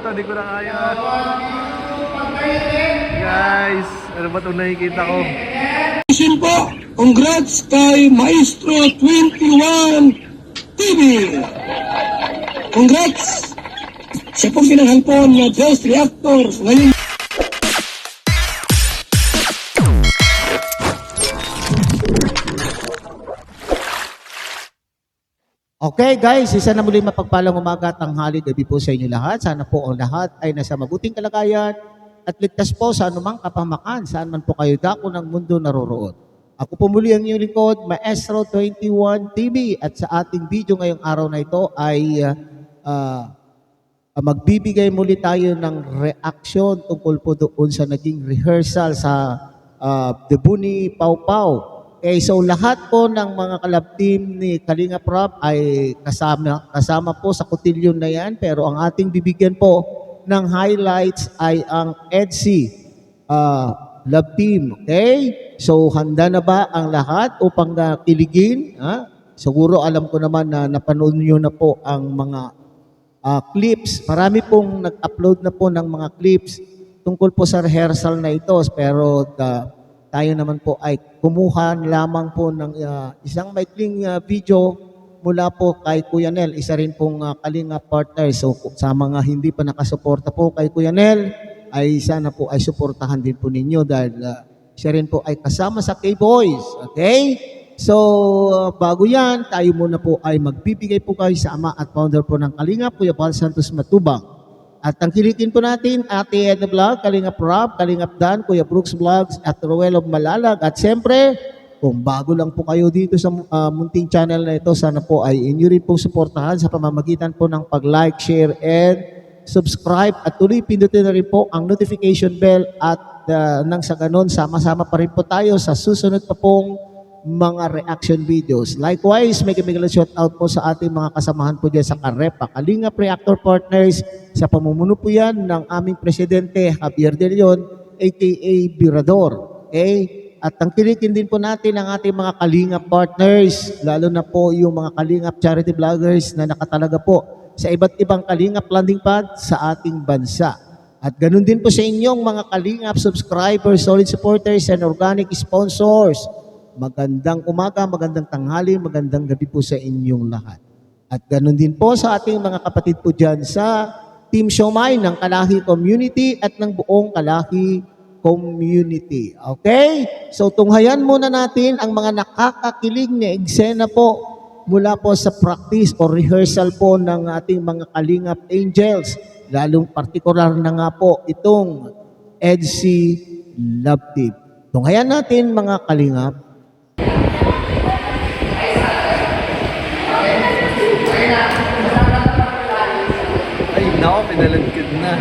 to, di ko na kaya. Guys, ano ba itong nakikita ko? Isin po, congrats kay Maestro 21 TV. Congrats! Siya pong pinanghalpon na Best Reactor ngayon. Okay guys, isa na muli mapagpalang umaga at tanghali gabi po sa inyo lahat. Sana po ang lahat ay nasa mabuting kalagayan at ligtas po sa anumang kapamakan saan man po kayo dako ng mundo naroroon. Ako po muli ang inyong lingkod, Maestro 21 TV at sa ating video ngayong araw na ito ay ah, ah, magbibigay muli tayo ng reaction tungkol po doon sa naging rehearsal sa uh, debut ni Pau Pau. Okay, so lahat po ng mga kalab team ni Kalinga Prop ay kasama, kasama po sa kotilyon na yan. Pero ang ating bibigyan po ng highlights ay ang EDSI uh, love team. Okay? So handa na ba ang lahat upang uh, kiligin? Ha? Siguro alam ko naman na napanood nyo na po ang mga ah, clips. Marami pong nag-upload na po ng mga clips tungkol po sa rehearsal na ito. Pero ah, tayo naman po ay kumuha lamang po ng ah, isang maikling ah, video mula po kay Kuya Nel. Isa rin pong ah, kalinga partner. So sa mga hindi pa nakasuporta po kay Kuya Nel, ay sana po ay suportahan din po ninyo dahil ah, siya rin po ay kasama sa K-Boys. Okay? So, uh, bago yan, tayo muna po ay magbibigay po kayo sa ama at founder po ng Kalinga, Kuya Paul Santos Matubang. At tangkilikin po natin, Ate Edna Vlog, Kalinga Prop, Kalinga Dan, Kuya Brooks Vlogs, at Roel of Malalag. At siyempre, kung bago lang po kayo dito sa uh, munting channel na ito, sana po ay inyo rin pong suportahan sa pamamagitan po ng pag-like, share, and subscribe. At tuloy pindutin na rin po ang notification bell at uh, nang sa ganon, sama-sama pa rin po tayo sa susunod pa pong mga reaction videos. Likewise, may kami shout out po sa ating mga kasamahan po dyan sa Karepa, Kalingap Reactor Partners, sa pamumuno po yan ng aming presidente Javier De Leon, aka Birador. Okay? At tangkilikin din po natin ang ating mga Kalingap partners, lalo na po yung mga Kalingap charity vloggers na nakatalaga po sa iba't ibang Kalingap landing pad sa ating bansa. At ganun din po sa inyong mga Kalingap subscribers, solid supporters, and organic sponsors. Magandang umaga, magandang tanghali, magandang gabi po sa inyong lahat. At ganun din po sa ating mga kapatid po dyan sa Team Siomay ng Kalahi Community at ng buong Kalahi Community. Okay? So tunghayan muna natin ang mga nakakakilig na eksena po mula po sa practice o rehearsal po ng ating mga Kalingap Angels. Lalong partikular na nga po itong EDC Love Team. Tunghayan natin mga Kalingap Ay, nako, pinalagkid na.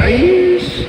Ay, shit.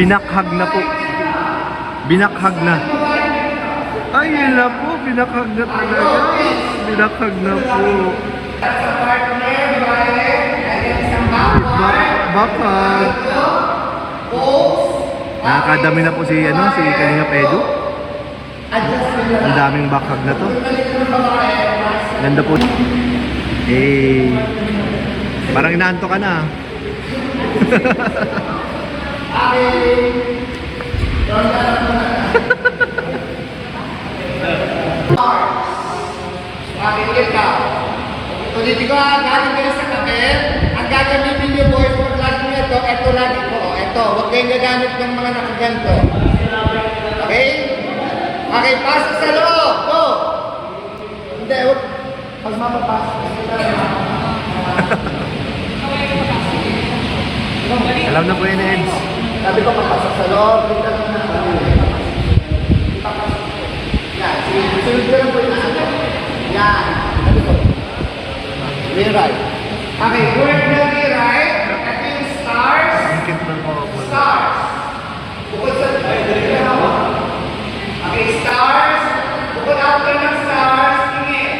Binakhag na po. Binakhag na. Ay, yun na po. Binakhag na talaga. Binakhag na po. Ba bakag. Nakakadami na po si, ano, si Kalingap Edu. Ang daming bakag na to. Ganda po. Eh, parang inaanto ka na. Ha, galing kayo sa kabel. Ang gagamitin niyo boys, pag lagi nyo ito, ito lagi po. oh, ganito. Okay? Okay, pasok sa loob. Go! Hindi, huwag. Pag mapapasok. Alam na po yun, Eds. Sabi ko, papasok sa loob. Yan. Sunod ko lang po yung. Yan. Sabi ko. Rewrite. Okay, word na rewrite. Ito yung stars. Ang ng po ako. Stars. Bukod sa... Okay, stars. Bukod after ng stars, tingin.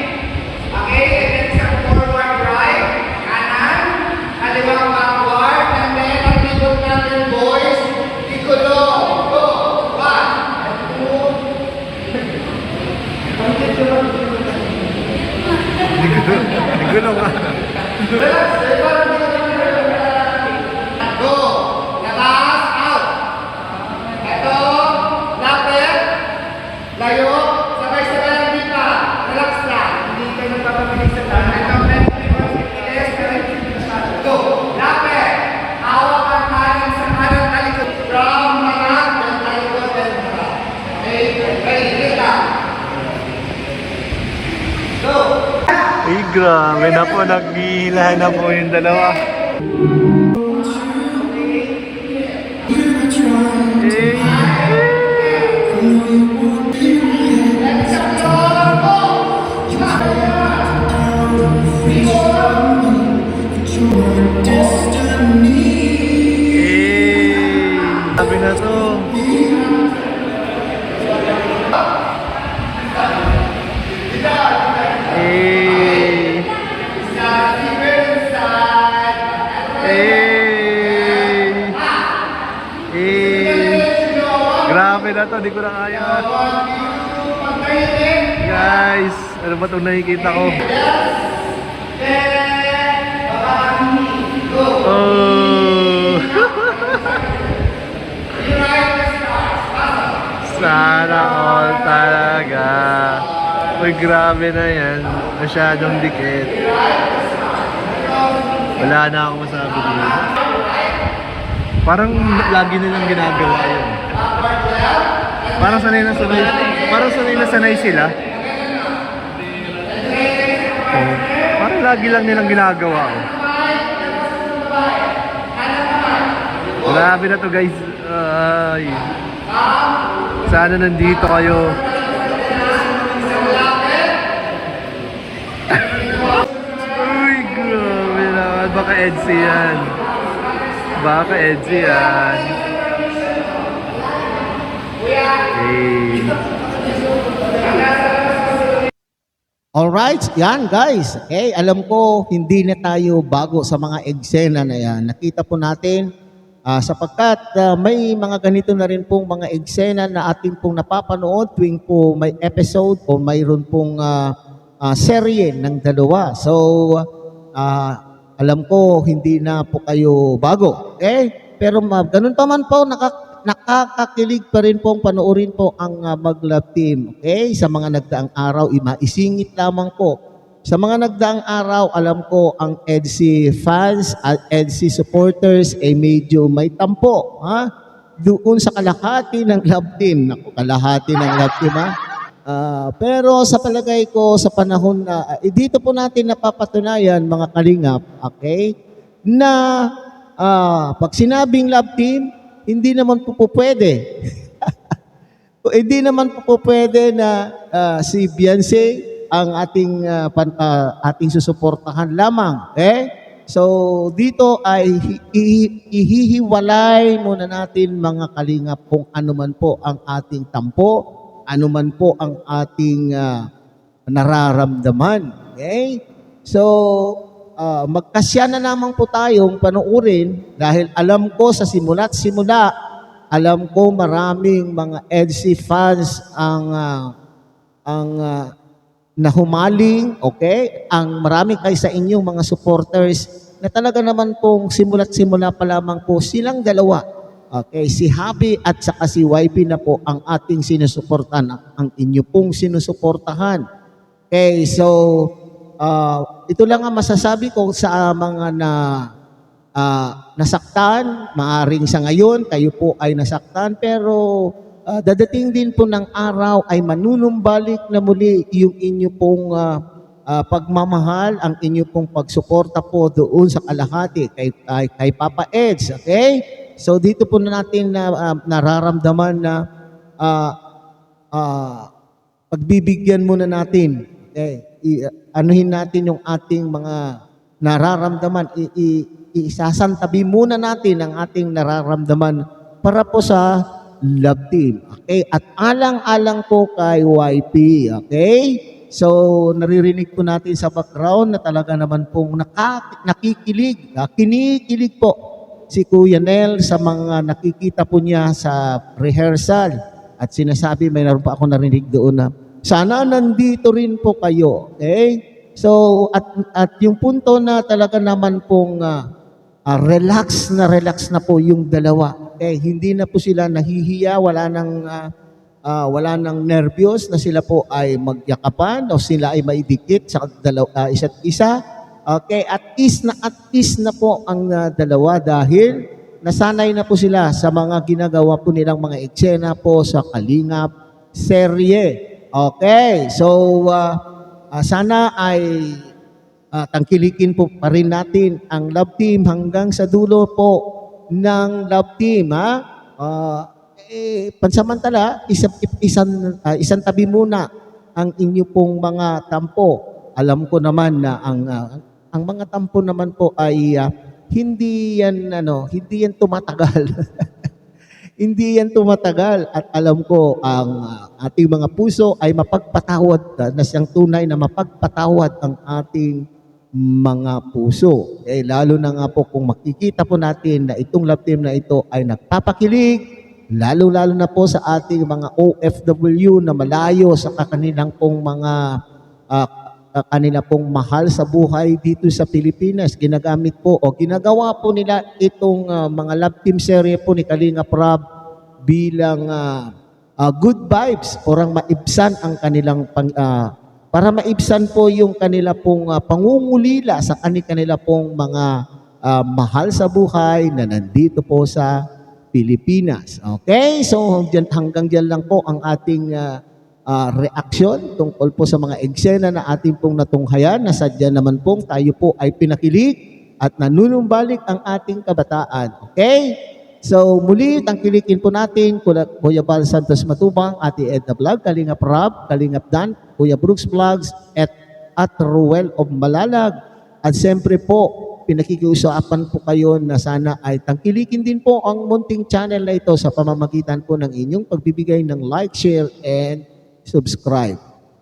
Okay, and then sa forward right, kanan, kaliwang backward, and then ang likod natin boys, pikulo. Go. One, two, Nagulo ka. Go! Labas, out! Ito, lapit, layo, sabay-sabay ang dita. Relax lang, hindi kayo nagpapabilis sa tayo. Ito, medyo bilis, pero hindi masyado. Go! Lapit! Hawak ang kanan sa kanan talikod. From harap, then talikod, then harap. Okay? Okay, kita. Go! Ay, grabe na po. Naghihilahan na po yung dalawa. Grabe na to, di ko na kaya. Guys, ano ba itong nakikita ko? Oh. Sana all talaga. Uy, grabe na yan. Masyadong dikit. Wala na akong masabi dito. Parang lagi nilang ginagawa yun. Parang sanay na sanay, parang sanay na sanay sila. Oh, parang lagi lang nilang ginagawa. Oh. Grabe na to guys. Ay. Sana nandito kayo. Uy, grabe naman. Baka Edsy yan. Baka Edsy yan. Alright, yan guys. Okay, alam ko hindi na tayo bago sa mga eksena na yan. Nakita po natin ah, sapagkat ah, may mga ganito na rin pong mga eksena na ating pong napapanood tuwing po may episode o mayroon pong ah, ah, serye ng dalawa. So, ah, alam ko hindi na po kayo bago. Okay? Pero ma- ganun pa man po, naka, nakakakilig pa rin pong panoorin po ang uh, Maglab Team. Okay? Sa mga nagdaang araw, ima isingit lamang po. Sa mga nagdaang araw, alam ko ang EDSI fans at EDSI supporters ay medyo may tampo. Ha? Doon sa kalahati ng Love Team. Naku, kalahati ng Love Team ha? Ah, pero sa palagay ko, sa panahon na, eh, dito po natin napapatunayan mga kalingap, okay, na ah, pag sinabing love team, hindi naman po po pwede. Hindi naman po po pwede na ah, si Beyonce ang ating ah, pan- ah, ating susuportahan lamang. Eh? So dito ay ihihiwalay muna natin mga kalingap kung ano man po ang ating tampo, ano man po ang ating ah, nararamdaman. Okay? So ah, magkasya na naman po tayong panuurin dahil alam ko sa simula't simula alam ko maraming mga EDC fans ang ah, ang ah, nahumaling, okay? Ang marami kayo sa inyong mga supporters na talaga naman pong simula't simula pa lamang po silang dalawa. Okay, si Happy at saka si YP na po ang ating sinusuportahan, ang inyo pong sinusuportahan. Okay, so ah, ito lang ang masasabi ko sa mga na ah, nasaktan, maaring sa ngayon kayo po ay nasaktan, pero ah, dadating din po ng araw ay manunumbalik na muli yung inyo pong ah, ah, pagmamahal, ang inyo pong pagsuporta po doon sa kalahati kay, kay, kay Papa Eds. Okay? So dito po na natin na, ah, nararamdaman na ah, ah, pagbibigyan muna natin. Okay? I, anuhin natin yung ating mga nararamdaman. I, i, isasantabi muna natin ang ating nararamdaman para po sa love team. Okay? At alang-alang po kay YP. Okay? So, naririnig po natin sa background na talaga naman pong naka, nakikilig, kinikilig po si Kuya Nel sa mga nakikita po niya sa rehearsal. At sinasabi, may naroon pa ako narinig doon na, sana nandito rin po kayo. Okay? So, at, at yung punto na talaga naman pong ah, ah, relax na relax na po yung dalawa. Okay? Hindi na po sila nahihiya, wala nang ah, ah, wala nang nervyos na sila po ay magyakapan o sila ay maidikit sa dalaw, ah, isa't isa. Okay, at is na at is na po ang ah, dalawa dahil nasanay na po sila sa mga ginagawa po nilang mga eksena po sa Kalingap serye. Okay, so ah, ah, sana ay ah, tangkilikin po pa rin natin ang love team hanggang sa dulo po ng love team. Ha? Ah, eh, pansamantala, isang, isang, ah, isang tabi muna ang inyo pong mga tampo. Alam ko naman na ang ah, ang mga tampo naman po ay ah, hindi yan ano, hindi yan tumatagal. hindi yan tumatagal at alam ko ang ah, ating mga puso ay mapagpatawad ah, na siyang tunay na mapagpatawad ang ating mga puso. Eh, lalo na nga po kung makikita po natin na itong love team na ito ay nagpapakilig, lalo-lalo na po sa ating mga OFW na malayo sa kanilang pong mga ah, kanila pong mahal sa buhay dito sa Pilipinas. Ginagamit po o ginagawa po nila itong ah, mga love team serye po ni Kalinga Prab bilang ah, ah, good vibes orang maibsan ang kanilang pang, ah, para maibsan po yung kanila pong ah, pangungulila sa kani kanila pong mga ah, mahal sa buhay na nandito po sa Pilipinas. Okay? So dyan, hanggang dyan lang po ang ating ah, ah, reaksyon tungkol po sa mga eksena na ating pong natunghayan na sadya naman pong tayo po ay pinakilig at nanunumbalik ang ating kabataan. Okay? So muli, tangkilikin po natin Kuya, Bal Santos Matubang, Ate Edna Vlog, Kalingap Rob, Kalingap Dan, Kuya Brooks Vlogs, at, at Ruel of Malalag. At siyempre po, pinakikiusapan po kayo na sana ay tangkilikin din po ang munting channel na ito sa pamamagitan po ng inyong pagbibigay ng like, share, and subscribe.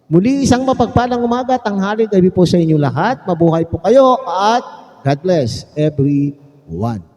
Muli isang mapagpalang umaga, tanghali, gabi po sa inyo lahat. Mabuhay po kayo at God bless everyone.